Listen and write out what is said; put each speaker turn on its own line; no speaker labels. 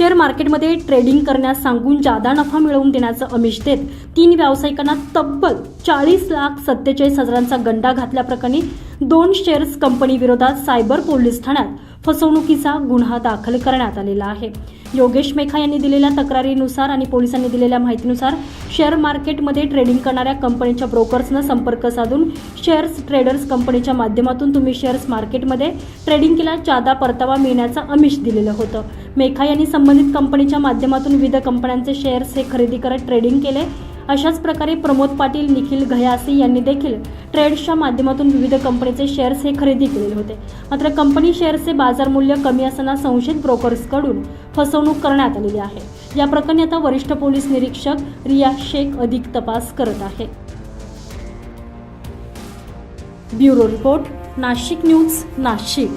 Share मार्केटमध्ये trading करण्यास सांगून जादा नफा मिळवून देण्याचं अमिष देत तीन व्यावसायिकांना तब्बल चाळीस लाख सत्तेचाळीस हजारांचा गंडा घातल्याप्रकरणी दोन शेअर्स कंपनी विरोधात सायबर पोलीस ठाण्यात फसवणुकीचा गुन्हा दाखल करण्यात आलेला आहे. योगेश मेखा यांनी दिलेल्या तक्रारीनुसार आणि पोलिसांनी दिलेल्या माहितीनुसार शेअर मार्केटमध्ये ट्रेडिंग करणाऱ्या कंपनीच्या ब्रोकर्सनं संपर्क साधून शेअर्स ट्रेडर्स कंपनीच्या माध्यमातून तुम्ही शेअर्स मार्केटमध्ये ट्रेडिंग केला जादा परतावा मिळण्याचं अमिष दिलेलं होतं. मेखा यांनी संबंधित कंपनीच्या माध्यमातून विविध कंपन्यांचे शेअर्स हे खरेदी करत ट्रेडिंग केले. अशाच प्रकारे प्रमोद पाटील निखिल घयासी यांनी देखील ट्रेड्सच्या माध्यमातून विविध कंपनीचे शेअर्स हे खरेदी केलेले होते. मात्र कंपनी शेअर्सचे बाजार मूल्य कमी असताना संशयित ब्रोकर्सकडून फसवणूक करण्यात आलेली आहे. या प्रकरणी आता वरिष्ठ पोलीस निरीक्षक रिया शेख अधिक तपास करत आहे. Bureau report Nashik news Nashik.